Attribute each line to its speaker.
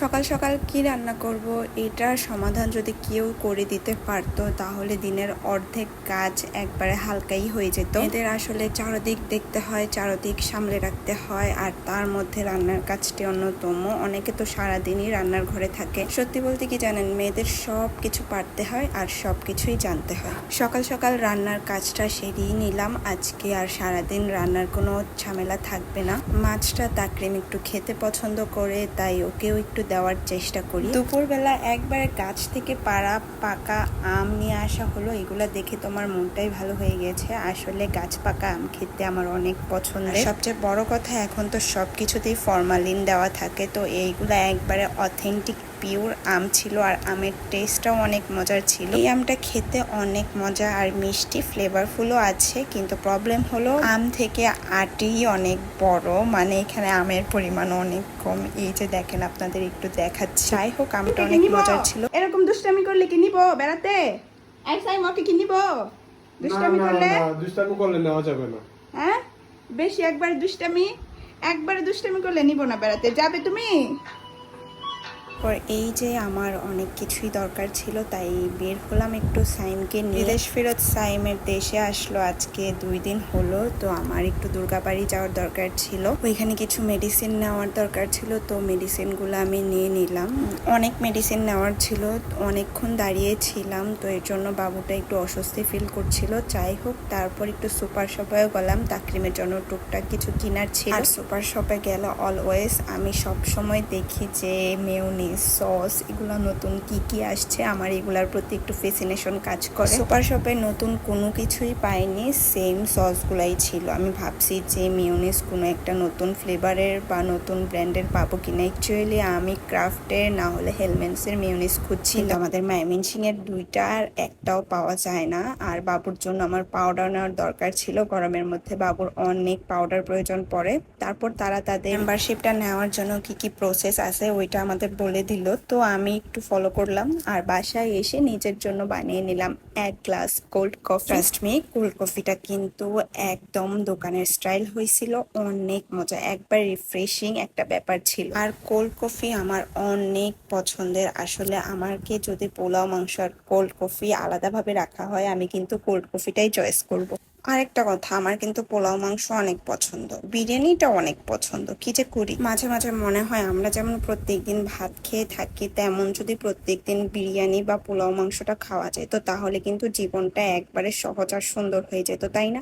Speaker 1: সকাল সকাল কি রান্না করব, এটার সমাধান যদি কেউ করে দিতে পারতো, তাহলে দিনের অর্ধেক কাজ একবারে হালকাই হয়ে যেত। এদের আসলে চারদিক দেখতে হয়, চারদিক সামলে রাখতে হয়, আর তার মধ্যে রান্নার কাজটি অন্যতম। অনেকে তো সারাদিনই রান্নার ঘরে থাকে। সত্যি বলতে কি জানেন, মেয়েদের সব কিছু পারতে হয় আর সব কিছুই জানতে হয়। সকাল সকাল রান্নার কাজটা সেরিয়ে নিলাম। আজকে আর সারাদিন রান্নার কোনো ঝামেলা থাকবে না। মাছটা তাকরিম একটু খেতে পছন্দ করে, তাই ওকেও একটু দেওয়ার চেষ্টা করি। দুপুরবেলা একবার গাছ থেকে পাড়া পাকা আম নিয়ে আসা হলো। এগুলা দেখে তোমার মনটাই ভালো হয়ে গেছে। আসলে গাছ পাকা আম খেতে আমার অনেক পছন্দ সবচেয়ে বড় কথা, এখন তো সব কিছুতেই ফরমালিন দেওয়া থাকে। তো এইগুলা একবারে অথেন্টিক পিওর আম ছিল আর আমের টেস্টটাও অনেক মজার ছিল। এই আমটা খেতে অনেক মজা আর মিষ্টি ফ্লেভারফুলও আছে কিন্তু প্রবলেম হলো আম থেকে আটি অনেক বড় মানে এখানে আমের পরিমাণ অনেক কম। এই যে দেখেন আপনাদের একটু দেখাচ্ছি। যাই হোক আমটা অনেক মজার ছিল।
Speaker 2: এরকম দুষ্টামি করলে কি নিব? বেড়াতে? এক সাই মকে কি নিব? দুষ্টামি করলে?
Speaker 3: দুষ্টামি করলে নেওয়া যাবে না।
Speaker 2: হ্যাঁ? বেশি একবার দুষ্টামি? একবারে দুষ্টামি করলে নিব না বেড়াতে। যাবে তুমি?
Speaker 1: পর এই যে আমার অনেক কিছুই দরকার ছিল তাই বের হলাম একটু সাইমকে নিয়ে। বিদেশ ফেরত সাইমের দেশে আসলো আজকে দুই দিন হলো তো আমার একটু দুর্গাবাড়ি যাওয়ার দরকার ছিল। ওইখানে কিছু মেডিসিন নেওয়ার দরকার ছিল তো মেডিসিনগুলো আমি নিয়ে নিলাম। অনেক মেডিসিন নেওয়ার ছিল অনেকক্ষণ দাঁড়িয়ে ছিলাম তো এর জন্য বাবুটা একটু অস্বস্তি ফিল করছিল। যাই হোক তারপর একটু সুপার শপেও গেলাম তাকরিমের জন্য টুকটাক কিছু কেনার ছিল। আর সুপার শপে গেলে অলওয়েজ আমি সব সময় দেখি যে সস এগুলো নতুন কি কি আসছে আমার এগুলার প্রতি একটু ফেসিনেশন কাজ করে। সুপার শপে নতুন কোনো কিছুই পাইনি সেম সসগুলাই ছিল। আমি ভাবছি যে মেয়নিজ কোনো একটা নতুন ফ্লেভারের বা নতুন ব্র্যান্ডের পাবো কিনা। অ্যাকচুয়ালি আমি ক্রাফটের না হলে হেলমেন্সের মিউনিস খুঁজছি আমাদের মাইমিনসিং এর দুইটা আর একটাও পাওয়া যায় না। আর বাবুর জন্য আমার পাউডার নেওয়ার দরকার ছিল। গরমের মধ্যে বাবুর অনেক পাউডার প্রয়োজন পড়ে। তারপর তারা তাদের মেম্বারশিপটা নেওয়ার জন্য কি কি প্রসেস আছে ওইটা আমাদের বলে দিল, তো আমি একটু ফলো করলাম আর বাসায় এসে নিজের জন্য বানিয়ে নিলাম এক glass cold coffee trust me cold কফিটা কিন্তু একদম দোকানের স্টাইল হয়েছিল, অনেক মজা, একবার রিফ্রেশিং একটা ব্যাপার ছিল। আর কোল্ড কফি আমার অনেক পছন্দের, আসলে আমাকে যদি পোলাও, মাংস আর কোল্ড কফি আলাদাভাবে রাখা হয়, আমি কিন্তু কোল্ড কফিটাই চয়েস করব। আরেকটা কথা, আমার কিন্তু পোলাও মাংস অনেক পছন্দ। বিরিয়ানিটা অনেক পছন্দ, কি যে করি? মাঝে মাঝে মনে হয় আমরা যেমন প্রত্যেকদিন ভাত খেয়ে থাকি, তেমন যদি প্রত্যেকদিন বিরিয়ানি বা পোলাও মাংসটা খাওয়া যেত তাহলে কিন্তু জীবনটা একবারে সহজ আর সুন্দর হয়ে যেত, তাই না?